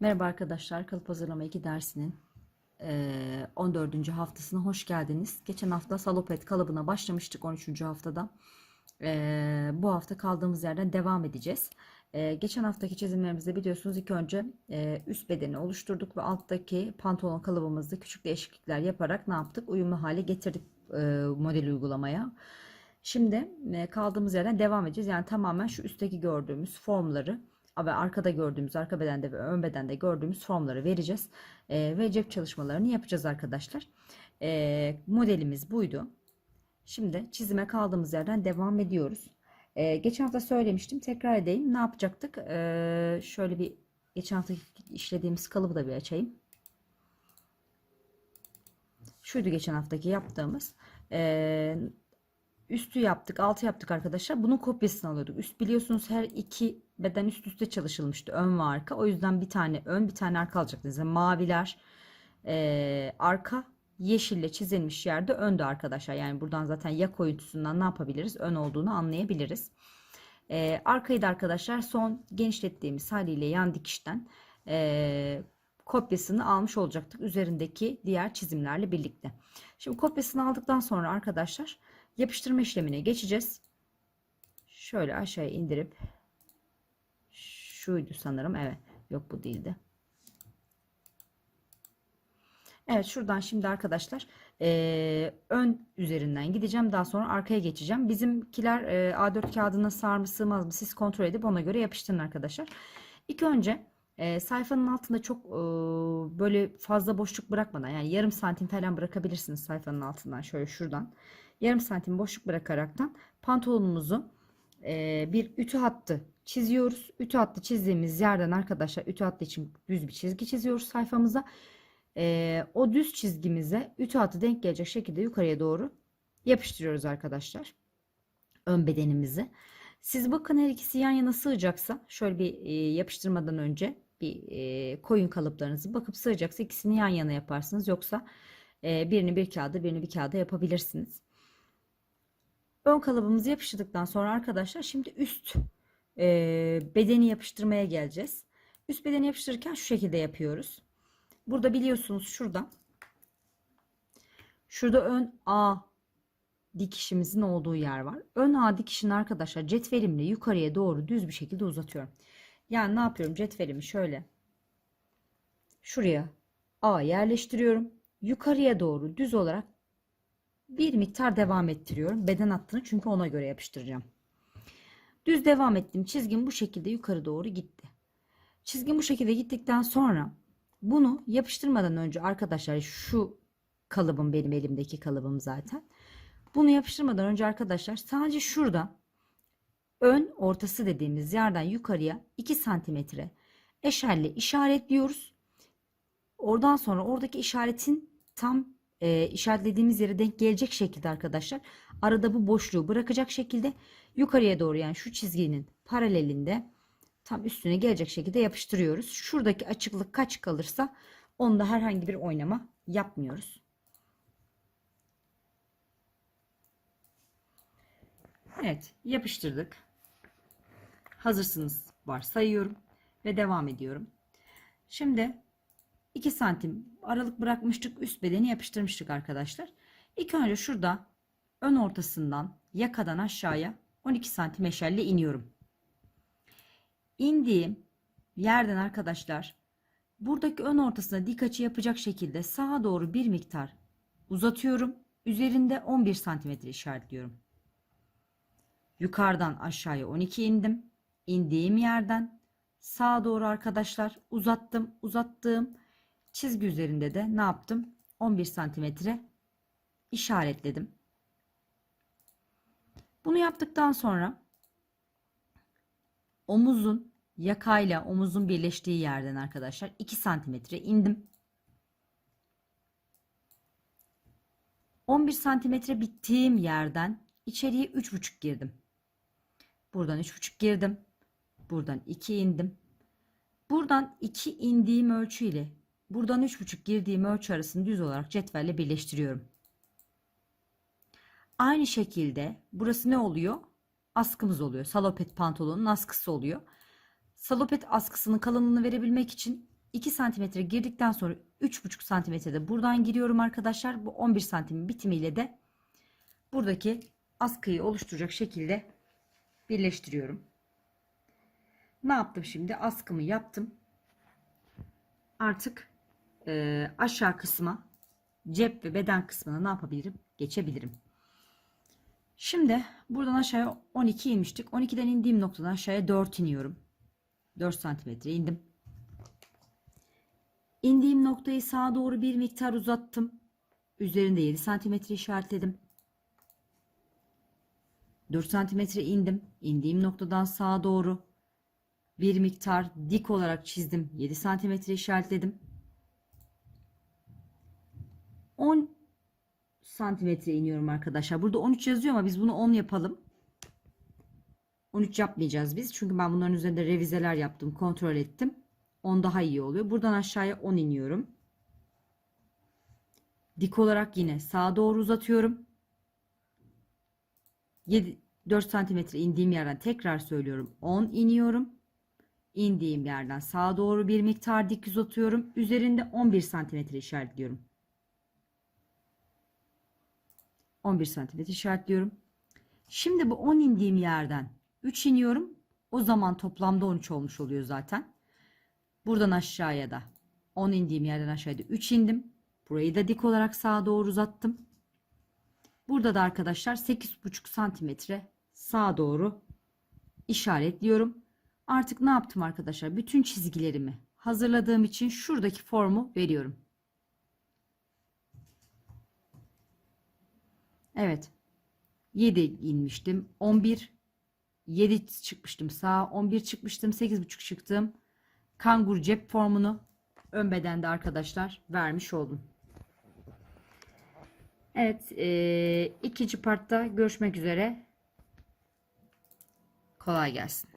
Merhaba arkadaşlar, kalıp hazırlama 2 dersinin eee, 14. haftasına hoş geldiniz. Geçen hafta salopet kalıbına başlamıştık 13. haftada. Bu hafta kaldığımız yerden devam edeceğiz. Eee, geçen haftaki çizimlerimizde biliyorsunuz ilk önce eee, üst bedeni oluşturduk ve alttaki pantolon kalıbımızda küçük değişiklikler yaparak ne yaptık? Uyumlu hale getirdik eee model uygulamaya. Şimdi e, kaldığımız yerden devam edeceğiz. Yani tamamen şu üstteki gördüğümüz formları ve arkada gördüğümüz, arka bedende ve ön bedende gördüğümüz formları vereceğiz. E, ve cep çalışmalarını yapacağız arkadaşlar. E, modelimiz buydu. Şimdi çizime kaldığımız yerden devam ediyoruz. E, geçen hafta söylemiştim. Tekrar edeyim. Ne yapacaktık? E, şöyle bir geçen hafta işlediğimiz kalıbı da bir açayım. Şuydu geçen haftaki yaptığımız. E, üstü yaptık, altı yaptık arkadaşlar. Bunun kopyasını alıyorduk. Üst biliyorsunuz her iki beden üst üste çalışılmıştı. Ön ve arka. O yüzden bir tane ön bir tane arka alacaktınız. Yani maviler e, arka yeşille çizilmiş yerde önde arkadaşlar. Yani buradan zaten yak oyuntusundan ne yapabiliriz? Ön olduğunu anlayabiliriz. E, arkayı da arkadaşlar son genişlettiğimiz haliyle yan dikişten e, kopyasını almış olacaktık. Üzerindeki diğer çizimlerle birlikte. Şimdi kopyasını aldıktan sonra arkadaşlar yapıştırma işlemine geçeceğiz. Şöyle aşağıya indirip şuydu sanırım. Evet. Yok bu değildi. Evet şuradan şimdi arkadaşlar e, ön üzerinden gideceğim. Daha sonra arkaya geçeceğim. Bizimkiler e, A4 kağıdına sar mı sığmaz mı siz kontrol edip ona göre yapıştırın arkadaşlar. İlk önce e, sayfanın altında çok e, böyle fazla boşluk bırakmadan yani yarım santim falan bırakabilirsiniz sayfanın altından şöyle şuradan. Yarım santim boşluk bırakaraktan pantolonumuzu e, bir ütü hattı çiziyoruz. Ütü hattı çizdiğimiz yerden arkadaşlar ütü hattı için düz bir çizgi çiziyoruz sayfamıza. E, o düz çizgimize ütü hattı denk gelecek şekilde yukarıya doğru yapıştırıyoruz arkadaşlar. Ön bedenimizi. Siz bakın her ikisi yan yana sığacaksa şöyle bir e, yapıştırmadan önce bir e, koyun kalıplarınızı bakıp sığacaksa ikisini yan yana yaparsınız. Yoksa e, birini bir kağıda birini bir kağıda yapabilirsiniz. Ön kalıbımızı yapıştırdıktan sonra arkadaşlar şimdi üst e, bedeni yapıştırmaya geleceğiz. Üst bedeni yapıştırırken şu şekilde yapıyoruz. Burada biliyorsunuz şurada şurada ön A dikişimizin olduğu yer var. Ön A dikişini arkadaşlar cetvelimle yukarıya doğru düz bir şekilde uzatıyorum. Yani ne yapıyorum? Cetvelimi şöyle şuraya A yerleştiriyorum. Yukarıya doğru düz olarak bir miktar devam ettiriyorum. Beden hattını çünkü ona göre yapıştıracağım. Düz devam ettim. Çizgim bu şekilde yukarı doğru gitti. Çizgim bu şekilde gittikten sonra bunu yapıştırmadan önce arkadaşlar şu kalıbım benim elimdeki kalıbım zaten. Bunu yapıştırmadan önce arkadaşlar sadece şurada ön ortası dediğimiz yerden yukarıya 2 santimetre eşelle işaretliyoruz. Oradan sonra oradaki işaretin tam e, işaretlediğimiz yere denk gelecek şekilde arkadaşlar arada bu boşluğu bırakacak şekilde yukarıya doğru yani şu çizginin paralelinde tam üstüne gelecek şekilde yapıştırıyoruz. Şuradaki açıklık kaç kalırsa onda herhangi bir oynama yapmıyoruz. Evet yapıştırdık. Hazırsınız var sayıyorum ve devam ediyorum. Şimdi 2 santim aralık bırakmıştık. Üst bedeni yapıştırmıştık arkadaşlar. İlk önce şurada ön ortasından yakadan aşağıya 12 santim eşelle iniyorum. İndiğim yerden arkadaşlar buradaki ön ortasına dik açı yapacak şekilde sağa doğru bir miktar uzatıyorum. Üzerinde 11 santimetre işaretliyorum. Yukarıdan aşağıya 12 indim. İndiğim yerden sağa doğru arkadaşlar uzattım. Uzattığım çizgi üzerinde de ne yaptım? 11 santimetre işaretledim. Bunu yaptıktan sonra omuzun yakayla omuzun birleştiği yerden arkadaşlar 2 santimetre indim. 11 santimetre bittiğim yerden içeriye 3,5 girdim. Buradan 3,5 girdim. Buradan 2 indim. Buradan 2 indiğim ölçü ile buradan 3,5 girdiğim ölçü arasını düz olarak cetvelle birleştiriyorum. Aynı şekilde burası ne oluyor? Askımız oluyor. Salopet pantolonun askısı oluyor. Salopet askısının kalınlığını verebilmek için 2 santimetre girdikten sonra 3,5 santimetrede buradan giriyorum arkadaşlar. Bu 11 santimin bitimiyle de buradaki askıyı oluşturacak şekilde birleştiriyorum. Ne yaptım şimdi? Askımı yaptım. Artık e, aşağı kısma cep ve beden kısmına ne yapabilirim? Geçebilirim. Şimdi buradan aşağıya 12 inmiştik. 12'den indiğim noktadan aşağıya 4 iniyorum. 4 santimetre indim. İndiğim noktayı sağa doğru bir miktar uzattım. Üzerinde 7 santimetre işaretledim. 4 santimetre indim. İndiğim noktadan sağa doğru bir miktar dik olarak çizdim. 7 santimetre işaretledim. 10 santimetre iniyorum arkadaşlar. Burada 13 yazıyor ama biz bunu 10 yapalım. 13 yapmayacağız biz. Çünkü ben bunların üzerinde revizeler yaptım. Kontrol ettim. 10 daha iyi oluyor. Buradan aşağıya 10 iniyorum. Dik olarak yine sağa doğru uzatıyorum. 7, 4 santimetre indiğim yerden tekrar söylüyorum. 10 iniyorum. İndiğim yerden sağa doğru bir miktar dik uzatıyorum. Üzerinde 11 santimetre işaretliyorum. 11 santimetre işaretliyorum. Şimdi bu 10 indiğim yerden 3 iniyorum. O zaman toplamda 13 olmuş oluyor zaten. Buradan aşağıya da 10 indiğim yerden aşağıya da 3 indim. Burayı da dik olarak sağa doğru uzattım. Burada da arkadaşlar 8,5 santimetre sağa doğru işaretliyorum. Artık ne yaptım arkadaşlar? Bütün çizgilerimi hazırladığım için şuradaki formu veriyorum. Evet. 7 inmiştim. 11 7 çıkmıştım sağa. 11 çıkmıştım. 8,5 çıktım. Kangur cep formunu ön bedende arkadaşlar vermiş oldum. Evet. e, ikinci partta görüşmek üzere. Kolay gelsin.